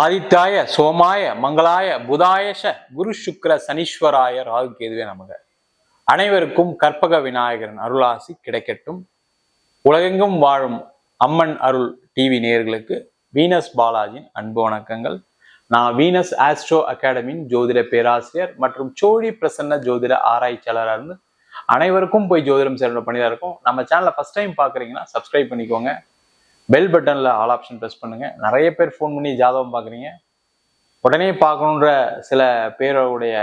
ஆதித்யாய சோமாய மங்களாய புதாயஷ குரு சுக்ர சனீஸ்வராய ராகு கேதுவே நமக. அனைவருக்கும் கற்பக விநாயகரின் அருளாசி கிடைக்கட்டும். உலகெங்கும் வாழும் அம்மன் அருள் டிவி நேயர்களுக்கு வீனஸ் பாலாஜியின் அன்பு வணக்கங்கள். நான் வீனஸ் ஆஸ்ட்ரோ அகாடமியின் ஜோதிட பேராசிரியர் மற்றும் சோழி பிரசன்ன ஜோதிட ஆராய்ச்சியாளராக இருந்து அனைவருக்கும் போய் ஜோதிடம் சேர்ந்த பண்ணிதான் இருக்கும். நம்ம சேனலை ஃபர்ஸ்ட் டைம் பார்க்குறீங்கன்னா சப்ஸ்கிரைப் பண்ணிக்கோங்க. பெல் பட்டனில் ஆல் ஆப்ஷன் ப்ரெஸ் பண்ணுங்கள் நிறைய பேர் ஃபோன் பண்ணி ஜாதகம் பார்க்குறீங்க. உடனே பார்க்கணுன்ற சில பேருடைய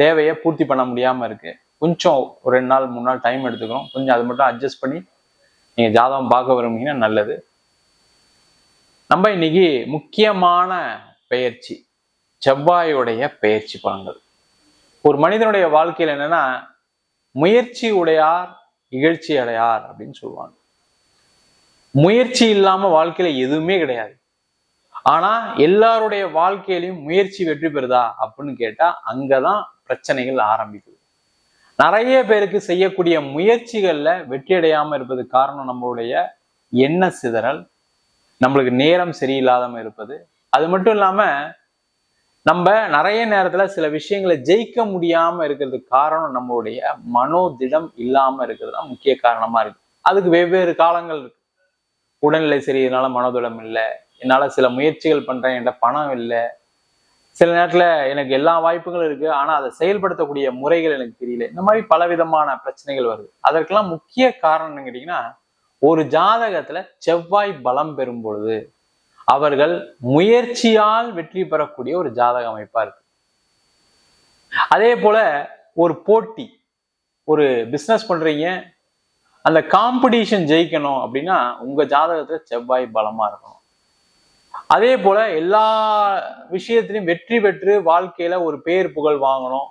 தேவையை பூர்த்தி பண்ண முடியாமல் இருக்குது கொஞ்சம் ஒரு ரெண்டு நாள் மூணு நாள் டைம் எடுத்துக்கிறோம் கொஞ்சம் அது மட்டும் அட்ஜஸ்ட் பண்ணி நீங்கள் ஜாதகம் பார்க்க விரும்புனீங்கன்னா நல்லது. நம்ம இன்னைக்கு முக்கியமான பெயர்ச்சி செவ்வாயுடைய பெயர்ச்சி பலன்கள். ஒரு மனிதனுடைய வாழ்க்கையில் என்னன்னா முயற்சி உடையார் இகழ்ச்சி அடையார் அப்படின்னு சொல்லுவாங்க. முயற்சி இல்லாம வாழ்க்கையில எதுவுமே கிடையாது. ஆனா எல்லாருடைய வாழ்க்கையிலையும் முயற்சி வெற்றி பெறுதா அப்படின்னு கேட்டா அங்கதான் பிரச்சனைகள் ஆரம்பிக்குது. நிறைய பேருக்கு செய்யக்கூடிய முயற்சிகள்ல வெற்றி அடையாம இருப்பது காரணம் நம்மளுடைய எண்ண சிதறல் நம்மளுக்கு நேரம் சரியில்லாதம இருப்பது. அது மட்டும் இல்லாம நம்ம நிறைய நேரத்துல சில விஷயங்களை ஜெயிக்க முடியாம இருக்கிறதுக்கு காரணம் நம்மளுடைய மனோதிடம் இல்லாம இருக்கிறது தான் முக்கிய காரணமா இருக்கு. அதுக்கு வெவ்வேறு காலங்கள் இருக்கு. உடல்நிலை சரி என்னால் மனதுளம் இல்லை. என்னால் சில முயற்சிகள் பண்ணுறேன் என்கிட்ட பணம் இல்லை. சில நேரத்தில் எனக்கு எல்லா வாய்ப்புகளும் இருக்கு. ஆனா அதை செயல்படுத்தக்கூடிய முறைகள் எனக்கு தெரியல. இந்த மாதிரி பல விதமான பிரச்சனைகள் வருது. அதற்கெல்லாம் முக்கிய காரணம் கேட்டிங்கன்னா ஒரு ஜாதகத்துல செவ்வாய் பலம் பெறும் பொழுது அவர்கள் முயற்சியால் வெற்றி பெறக்கூடிய ஒரு ஜாதக அமைப்பா இருக்கு. அதே போல ஒரு போட்டி ஒரு பிஸ்னஸ் பண்றீங்க அந்த காம்படிஷன் ஜெயிக்கணும் அப்படின்னா உங்க ஜாதகத்துல செவ்வாய் பலமா இருக்கணும். அதே போல எல்லா விஷயத்திலையும் வெற்றி பெற்று வாழ்க்கையில ஒரு பேர் புகழ் வாங்கணும்.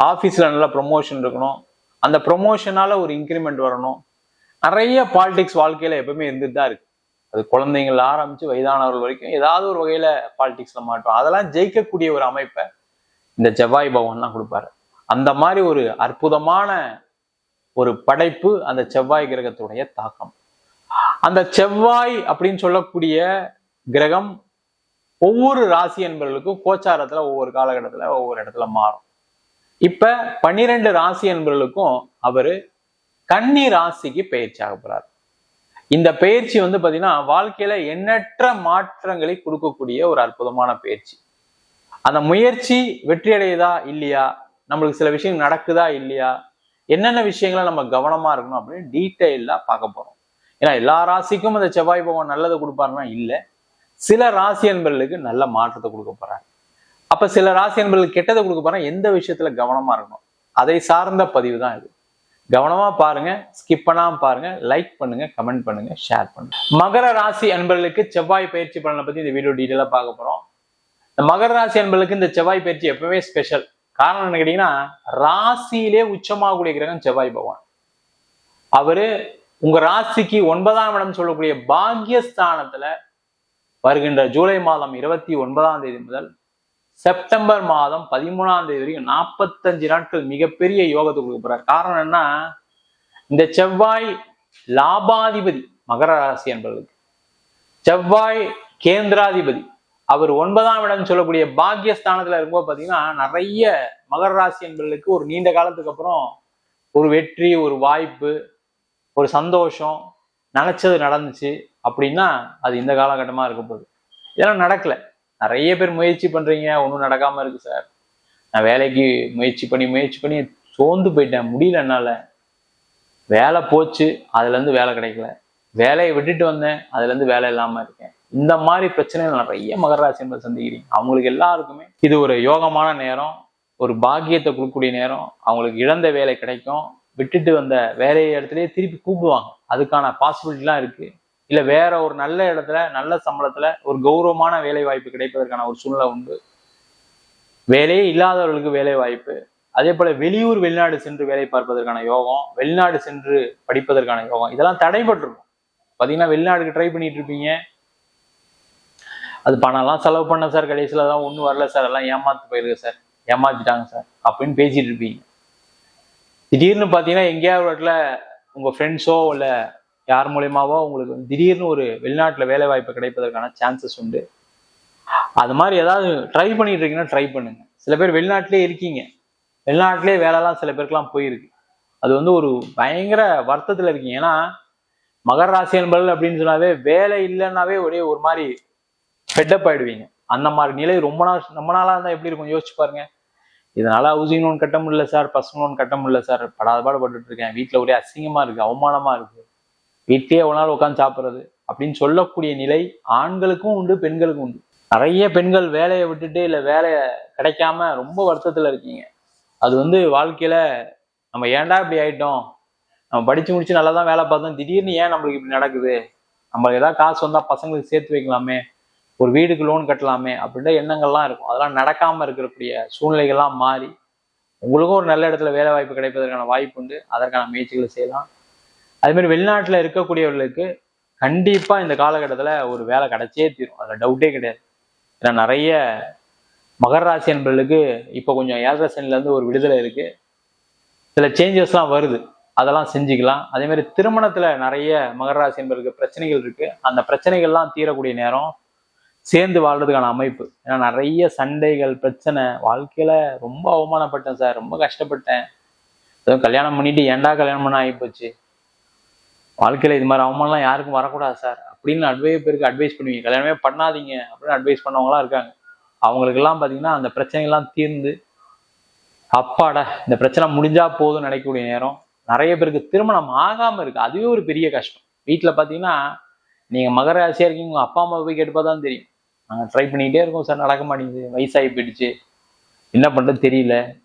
ஆஃபீஸ்ல நல்ல ப்ரொமோஷன் இருக்கணும். அந்த ப்ரொமோஷனால ஒரு இன்க்ரிமெண்ட் வரணும். நிறைய பாலிடிக்ஸ் வாழ்க்கையில எப்பவுமே இருந்துட்டு தான் இருக்கு. அது குழந்தைங்கள ஆரம்பிச்சு வயதானவர்கள் வரைக்கும் ஏதாவது ஒரு வகையில பாலிடிக்ஸ்ல மாட்டோம் அதெல்லாம் ஜெயிக்கக்கூடிய ஒரு அமைப்பை இந்த செவ்வாய் பவன் தான் கொடுப்பாரு. அந்த மாதிரி ஒரு அற்புதமான ஒரு படைப்பு அந்த செவ்வாய் கிரகத்துடைய தாக்கம். அந்த செவ்வாய் அப்படின்னு சொல்லக்கூடிய கிரகம் ஒவ்வொரு ராசி என்பவர்களுக்கும் கோச்சாரத்துல ஒவ்வொரு காலகட்டத்துல ஒவ்வொரு இடத்துல மாறும். இப்ப பன்னிரெண்டு ராசி என்பவர்களுக்கும் அவரு கன்னி ராசிக்கு பயிற்சி ஆக போறாரு. இந்த பயிற்சி வந்து பாத்தீங்கன்னா வாழ்க்கையில எண்ணற்ற மாற்றங்களை கொடுக்கக்கூடிய ஒரு அற்புதமான பயிற்சி. அந்த முயற்சி வெற்றி அடையுதா இல்லையா? நம்மளுக்கு சில விஷயம் நடக்குதா இல்லையா? என்னென்ன விஷயங்களை நம்ம கவனமா இருக்கணும் அப்படின்னு டீட்டெயிலாக பார்க்க போறோம். ஏன்னா எல்லா ராசிக்கும் அந்த செவ்வாய் பகவான் நல்லதை கொடுப்பாருன்னா இல்லை. சில ராசி அன்பர்களுக்கு நல்ல மாற்றத்தை கொடுக்க போறாங்க அப்ப சில ராசி அன்பர்களுக்கு கெட்டதை கொடுக்க போறாங்க எந்த விஷயத்துல கவனமா இருக்கணும்? அதை சார்ந்த பதிவு தான் இது. கவனமா பாருங்க ஸ்கிப் பண்ணாம பாருங்க லைக் பண்ணுங்க கமெண்ட் பண்ணுங்க ஷேர் பண்ணுங்க. மகர ராசி அன்பர்களுக்கு செவ்வாய் பயிற்சி பலனை பத்தி இந்த வீடியோ டீட்டெயிலாக பார்க்க போறோம். இந்த மகர ராசி அன்பர்களுக்கு இந்த செவ்வாய் பயிற்சி எப்பவுமே ஸ்பெஷல் காரணம் என்ன கேட்டீங்கன்னா ராசியிலே உச்சமாகக்கூடிய கிரகம் செவ்வாய் பகவான். அவரு உங்க ராசிக்கு ஒன்பதாம் இடம் சொல்லக்கூடிய பாக்யஸ்தானத்துல வருகின்ற ஜூலை மாதம் இருபத்தி ஒன்பதாம் தேதி முதல் செப்டம்பர் மாதம் பதிமூணாம் தேதி வரைக்கும் நாற்பத்தஞ்சு நாட்கள் மிகப்பெரிய யோகத்தை கொடுக்க போறார். காரணம் என்ன? இந்த செவ்வாய் லாபாதிபதி மகர ராசி என்பவர்களுக்கு செவ்வாய் கேந்திராதிபதி. அவர் ஒன்பதாம் இடம் சொல்லக்கூடிய பாக்கியஸ்தானத்துல இருக்கும்போது பாத்தீங்கன்னா நிறைய மகர ராசி என்பர்களுக்கு ஒரு நீண்ட காலத்துக்கு அப்புறம் ஒரு வெற்றி ஒரு வாய்ப்பு ஒரு சந்தோஷம் நினைச்சது நடந்துச்சு அப்படின்னா அது இந்த காலகட்டமா இருக்க போகுது. இதெல்லாம் நடக்கல. நிறைய பேர் முயற்சி பண்றீங்க ஒன்றும் நடக்காம இருக்கு சார் நான் வேலைக்கு முயற்சி பண்ணி முயற்சி பண்ணி சோர்ந்து போயிட்டேன். முடியல என்னால. வேலை போச்சு அதுல இருந்து வேலை கிடைக்கல. வேலையை விட்டுட்டு வந்தேன் அதுல இருந்து வேலை இல்லாம இருக்கேன். இந்த மாதிரி பிரச்சனைகள் நிறைய மகர என்பது சந்திக்கிறீங்க. அவங்களுக்கு எல்லாருக்குமே இது ஒரு யோகமான நேரம் ஒரு பாக்கியத்தை கொடுக்கக்கூடிய நேரம். அவங்களுக்கு இழந்த வேலை கிடைக்கும். விட்டுட்டு வந்த வேலையை இடத்துலயே திருப்பி கூப்பிடுவாங்க. அதுக்கான பாசிபிலிட்டிலாம் இருக்கு. இல்ல வேற ஒரு நல்ல இடத்துல நல்ல சம்பளத்துல ஒரு கௌரவமான வேலை வாய்ப்பு கிடைப்பதற்கான ஒரு சூழ்நிலை உண்டு. வேலையே இல்லாதவர்களுக்கு வேலை வாய்ப்பு. அதே போல வெளியூர் வெளிநாடு சென்று வேலை பார்ப்பதற்கான யோகம் வெளிநாடு சென்று படிப்பதற்கான யோகம். இதெல்லாம் தடைபட்டிருக்கும் பாத்தீங்கன்னா வெளிநாடுக்கு ட்ரை பண்ணிட்டு இருப்பீங்க. அது பணம்லாம் செலவு பண்ண சார் கடைசியில் தான் ஒன்றும் வரல சார் எல்லாம் ஏமாத்து போயிருக்கு சார். ஏமாத்திட்டாங்க சார். அப்படின்னு பேசிட்டு இருப்பீங்க. திடீர்னு பார்த்தீங்கன்னா எங்கேயாவது இடத்துல உங்கள் ஃப்ரெண்ட்ஸோ இல்லை யார் மூலியமாவோ உங்களுக்கு திடீர்னு ஒரு வெளிநாட்டில் வேலை வாய்ப்பு கிடைப்பதற்கான சான்சஸ் உண்டு. அது மாதிரி ஏதாவது ட்ரை பண்ணிட்டு இருக்கீங்கன்னா ட்ரை பண்ணுங்க. சில பேர் வெளிநாட்டிலே இருக்கீங்க. வெளிநாட்டிலே வேலைலாம் சில பேருக்குலாம் போயிருக்கு. அது வந்து ஒரு பயங்கர வருத்தத்தில் இருக்கீங்க. ஏன்னா மகர ராசி என்பது அப்படின்னு சொன்னாவே வேலை இல்லைன்னாவே ஒரே ஒரு மாதிரி ஃபெட்டப் ஆயிடுவீங்க. அந்த மாதிரி நிலை ரொம்ப நாள் ரொம்ப நாளாக இருந்தால் எப்படி இருக்கும்? யோசிச்சு பாருங்க. இதனால ஹவுசிங் லோன் கட்ட முடியல சார் பர்சனல் லோன் கட்ட முடியல சார் படாத பாடுபட்டு இருக்கேன். வீட்டில் ஒரே அசிங்கமா இருக்கு அவமானமா இருக்கு. வீட்லயே ஒரு நாள் உட்காந்து சாப்பிட்றது? அப்படின்னு சொல்லக்கூடிய நிலை ஆண்களுக்கும் உண்டு பெண்களுக்கும் உண்டு. நிறைய பெண்கள் வேலையை விட்டுட்டு இல்லை வேலை கிடைக்காம ரொம்ப வருத்தத்தில் இருக்கீங்க. அது வந்து வாழ்க்கையில நம்ம ஏன்டா இப்படி ஆயிட்டோம்? நம்ம படிச்சு முடிச்சு நல்லா தான் வேலை பார்த்தோம். திடீர்னு ஏன் நம்மளுக்கு இப்படி நடக்குது? நம்மளுக்கு ஏதாவது காசு வந்தால் பசங்களுக்கு சேர்த்து வைக்கலாமே? ஒரு வீடுக்கு லோன் கட்டலாமே அப்படின்ற எண்ணங்கள்லாம் இருக்கும். அதெல்லாம் நடக்காமல் இருக்கக்கூடிய சூழ்நிலைகள்லாம் மாறி உங்களுக்கும் ஒரு நல்ல இடத்துல வேலை வாய்ப்பு கிடைப்பதற்கான வாய்ப்பு உண்டு. அதற்கான முயற்சிகளை செய்யலாம். அதே வெளிநாட்டில் இருக்கக்கூடியவர்களுக்கு கண்டிப்பாக இந்த காலகட்டத்தில் ஒரு வேலை கிடைச்சே தீரும். அதில் டவுட்டே கிடையாது. ஏன்னா நிறைய மகர ராசி என்பவர்களுக்கு இப்போ கொஞ்சம் ஏழரை சனில ஒரு விடுதலை இருக்குது சில சேஞ்சஸ்லாம் வருது. அதெல்லாம் செஞ்சுக்கலாம். அதேமாதிரி திருமணத்தில் நிறைய மகர ராசி என்பவர்களுக்கு பிரச்சனைகள் இருக்குது அந்த பிரச்சனைகள்லாம் தீரக்கூடிய நேரம் சேர்ந்து வாழ்றதுக்கான அமைப்பு. ஏன்னா நிறைய சண்டைகள் பிரச்சனை வாழ்க்கையில ரொம்ப அவமானப்பட்டேன் சார். ரொம்ப கஷ்டப்பட்டேன். ஏதோ கல்யாணம் பண்ணிட்டு ஏன்டா கல்யாணம் பண்ண ஆகிப்போச்சு? வாழ்க்கையில இது மாதிரி அவமானம்லாம் யாருக்கும் வரக்கூடாது சார். அப்படின்னு அட்வைஸ் பேருக்கு அட்வைஸ் பண்ணுவீங்க. கல்யாணமே பண்ணாதீங்க அப்படின்னு அட்வைஸ் பண்ணவங்களாம் இருக்காங்க. அவங்களுக்கெல்லாம் பார்த்தீங்கன்னா அந்த பிரச்சனைகள்லாம் தீர்ந்து அப்பாடா இந்த பிரச்சனை முடிஞ்சா போதும்னு நினைக்கக்கூடிய நேரம் நிறைய பேருக்கு திருமணம் ஆகாம இருக்கு. அதுவே ஒரு பெரிய கஷ்டம். வீட்டில் பார்த்தீங்கன்னா நீங்கள் மகர ராசியா இருக்கீங்க உங்கள் அப்பா அம்மா போய் கேட்டுப்பா தான் தெரியும். நாங்கள் ட்ரை பண்ணிக்கிட்டே இருக்கோம் சார். நடக்க மாட்டேங்குது. வயசாகி போயிடுச்சு. என்ன பண்ணுறது தெரியல.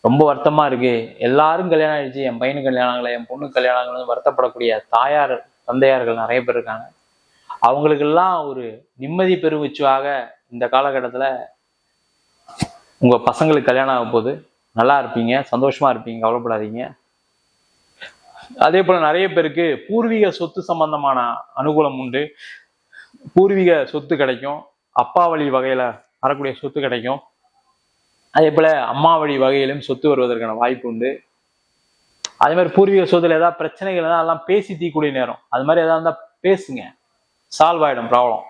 ரொம்ப வருத்தமாக இருக்குது எல்லாரும் கல்யாணம் ஆயிடுச்சு. என் பையனுக்கு கல்யாணம் ஆகலை. என் பொண்ணுக்கு கல்யாணம் ஆகலன்னு வருத்தப்படக்கூடிய தாயார் தந்தையார்கள் நிறைய பேர் இருக்காங்க. அவங்களுக்கெல்லாம் ஒரு நிம்மதி பெருமிச்சுவாக இந்த காலகட்டத்தில் உங்கள் பசங்களுக்கு கல்யாணம் ஆக போகுது. நல்லா இருப்பீங்க. சந்தோஷமாக இருப்பீங்க. கவலைப்படாதீங்க. அதே போல் நிறைய பேருக்கு பூர்வீக சொத்து சம்பந்தமான அனுகூலம் உண்டு. பூர்வீக சொத்து கிடைக்கும். அப்பா வழி வகையில வரக்கூடிய சொத்து கிடைக்கும். அதே போல அம்மா வழி வகையிலும் சொத்து வருவதற்கான வாய்ப்பு உண்டு. அதே மாதிரி பூர்வீக சொத்துல ஏதாவது பிரச்சனைகள் இருந்தால் அதெல்லாம் பேசி தீக்கூடிய நேரம். அது மாதிரி ஏதாவது இருந்தா பேசுங்க. சால்வ் ஆயிடும் ப்ராப்ளம்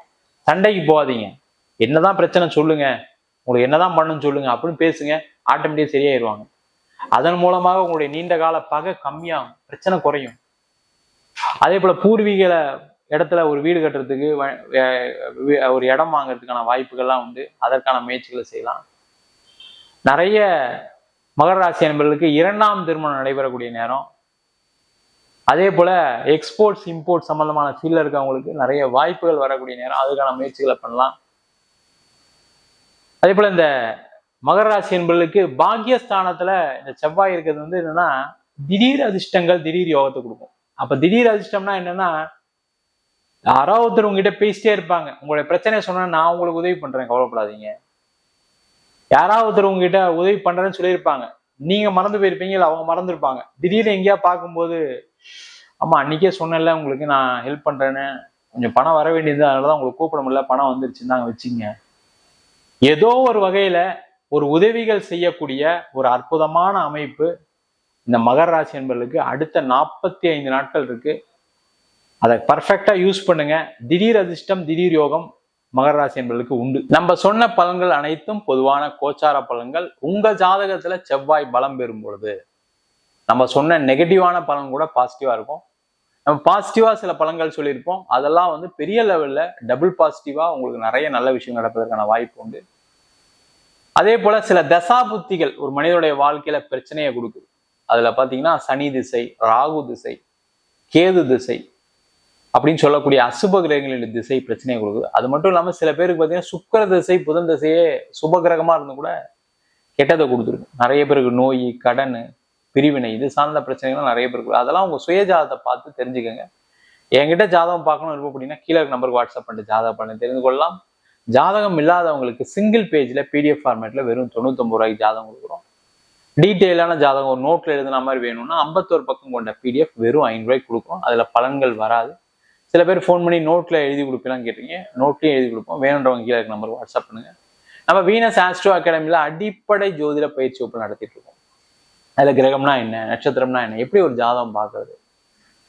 சண்டைக்கு போகாதீங்க. என்னதான் பிரச்சனை சொல்லுங்க. உங்களுக்கு என்னதான் பண்ணணும்னு சொல்லுங்க. அப்படின்னு பேசுங்க. ஆட்டோமேட்டிக்காக சரியாயிருவாங்க. அதன் மூலமாக உங்களுடைய நீண்ட கால பகை கம்மியாகும். பிரச்சனை குறையும். அதே போல பூர்வீக இடத்துல ஒரு வீடு கட்டுறதுக்கு வ- ஒரு இடம் வாங்குறதுக்கான வாய்ப்புகள்லாம் உண்டு. அதற்கான முயற்சிகளை செய்யலாம். நிறைய மகர ராசி அன்பர்களுக்கு இரண்டாம் திருமணம் நடைபெறக்கூடிய நேரம். அதே போல எக்ஸ்போர்ட்ஸ் இம்போர்ட் சம்பந்தமான ஃபீல்டில் இருக்கவங்களுக்கு நிறைய வாய்ப்புகள் வரக்கூடிய நேரம். அதுக்கான முயற்சிகளை பண்ணலாம். அதே போல இந்த மகர ராசி என்பவர்களுக்கு பாக்கியஸ்தானத்துல இந்த செவ்வாய் இருக்கிறது வந்து என்னன்னா திடீர் அதிர்ஷ்டங்கள் திடீர் யோகத்தை கொடுக்கும். அப்ப திடீர் அதிர்ஷ்டம்னா என்னன்னா யாராவது ஒருத்தர் உங்ககிட்ட பேசிட்டே இருப்பாங்க. உங்களுடைய பிரச்சனையை சொன்னா நான் உங்களுக்கு உதவி பண்றேன் கவலைப்படாதீங்க. யாராவது ஒருத்தர் உங்ககிட்ட உதவி பண்றேன்னு சொல்லியிருப்பாங்க. நீங்க மறந்து போயிருப்பீங்க இல்லை அவங்க மறந்துருப்பாங்க. திடீர்னு எங்கேயா பார்க்கும்போது ஆமா அன்னைக்கே சொன்னேன்ல உங்களுக்கு நான் ஹெல்ப் பண்றேன்னு. கொஞ்சம் பணம் வர வேண்டியது அதனாலதான் உங்களுக்கு கூப்பிட முடியல பணம் வந்துருச்சுன்னு நாங்க வச்சுங்க. ஏதோ ஒரு வகையில ஒரு உதவிகள் செய்யக்கூடிய ஒரு அற்புதமான அமைப்பு இந்த மகர ராசி என்பர்களுக்கு அடுத்த நாற்பத்தி ஐந்து நாட்கள் இருக்கு. அதை பர்ஃபெக்டாக யூஸ் பண்ணுங்க. திடீர் அதிர்ஷ்டம் திடீர் யோகம் மகர ராசி என்பதற்கு உண்டு. நம்ம சொன்ன பலன்கள் அனைத்தும் பொதுவான கோச்சார பலன்கள். உங்க ஜாதகத்துல செவ்வாய் பலம் பெறும் பொழுது நம்ம சொன்ன நெகட்டிவான பலன் கூட பாசிட்டிவா இருக்கும். நம்ம பாசிட்டிவா சில பலன்கள் சொல்லியிருப்போம். அதெல்லாம் வந்து பெரிய லெவல்ல டபுள் பாசிட்டிவா உங்களுக்கு நிறைய நல்ல விஷயம் நடப்பதற்கான வாய்ப்பு உண்டு. அதே போல சில தசா புத்திகள் ஒரு மனிதனுடைய வாழ்க்கையில பிரச்சனையை கொடுக்குது. அதுல பாத்தீங்கன்னா சனி திசை ராகு திசை கேது திசை அப்படின்னு சொல்லக்கூடிய அசுப கிரகங்களின் திசை பிரச்சனையை கொடுக்குது. அது மட்டும் இல்லாமல் சில பேருக்கு பார்த்தீங்கன்னா சுக்கிர திசை புதன் திசையே சுப கிரகமாக இருந்தும் கூட கெட்டதை கொடுத்துருக்கு. நிறைய பேருக்கு நோய் கடன் பிரிவினை இது சார்ந்த பிரச்சனைகள்லாம் நிறைய பேருக்கு அதெல்லாம் உங்கள் சுய ஜாதத்தை பார்த்து தெரிஞ்சுக்கோங்க. என்கிட்ட ஜாதகம் பார்க்கணும் விருப்பம் அப்படின்னா கீழே இருக்க நம்பருக்கு வாட்ஸ்அப் பண்ணிட்டு ஜாதகம் பண்ணி தெரிந்து கொள்ளலாம். ஜாதகம் இல்லாதவங்களுக்கு சிங்கிள் பேஜில் பிடிஎஃப் ஃபார்மேட்டில் வெறும் தொண்ணூத்தொம்பது ரூபாய்க்கு ஜாதகம் கொடுக்குறோம். டீட்டெயிலான ஜாதகம் ஒரு நோட்டில் எழுதுன மாதிரி வேணும்னா ஐம்பத்தோரு பக்கம் கொண்ட பிடிஎஃப் வெறும் ஐநூறு கொடுக்கும் அதில் பலன்கள் வராது. சில பேர் ஃபோன் பண்ணி நோட்ல எழுதி கொடுப்பீங்களான்னு கேட்டீங்க நோட்லயும் எழுதி கொடுப்போம். வேணுன்றவங்க கீழே இருக்க நம்பர் வாட்ஸ்அப் பண்ணுங்க. நம்ம வீனஸ் ஆஸ்ட்ரோ அகாடமியில் அடிப்படை ஜோதிட பயிற்சி வகுப்பு நடத்திட்டு இருக்கோம். அதுல கிரகம்னா என்ன? நட்சத்திரம்னா என்ன? எப்படி ஒரு ஜாதகம் பார்க்கறது?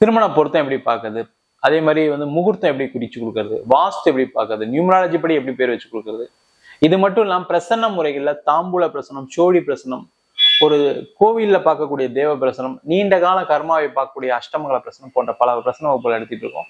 திருமண பொருத்தம் எப்படி பார்க்கறது? அதே மாதிரி வந்து முகூர்த்தம் எப்படி குறிச்சு கொடுக்கறது? வாஸ்து எப்படி பார்க்கறது? நியூமராலஜி படி எப்படி பேர் வச்சு கொடுக்கறது? இது மட்டும் இல்லாமல் பிரசன்ன முறைகள்ல தாம்பூல பிரசனம் சோழி பிரசனம் ஒரு கோவில்ல பார்க்கக்கூடிய தேவ பிரசனம் நீண்ட கால கர்மாவை பார்க்கக்கூடிய அஷ்டமங்கல பிரசனம் போன்ற பல பிரசன வகுப்புகள் நடத்திட்டு இருக்கோம்.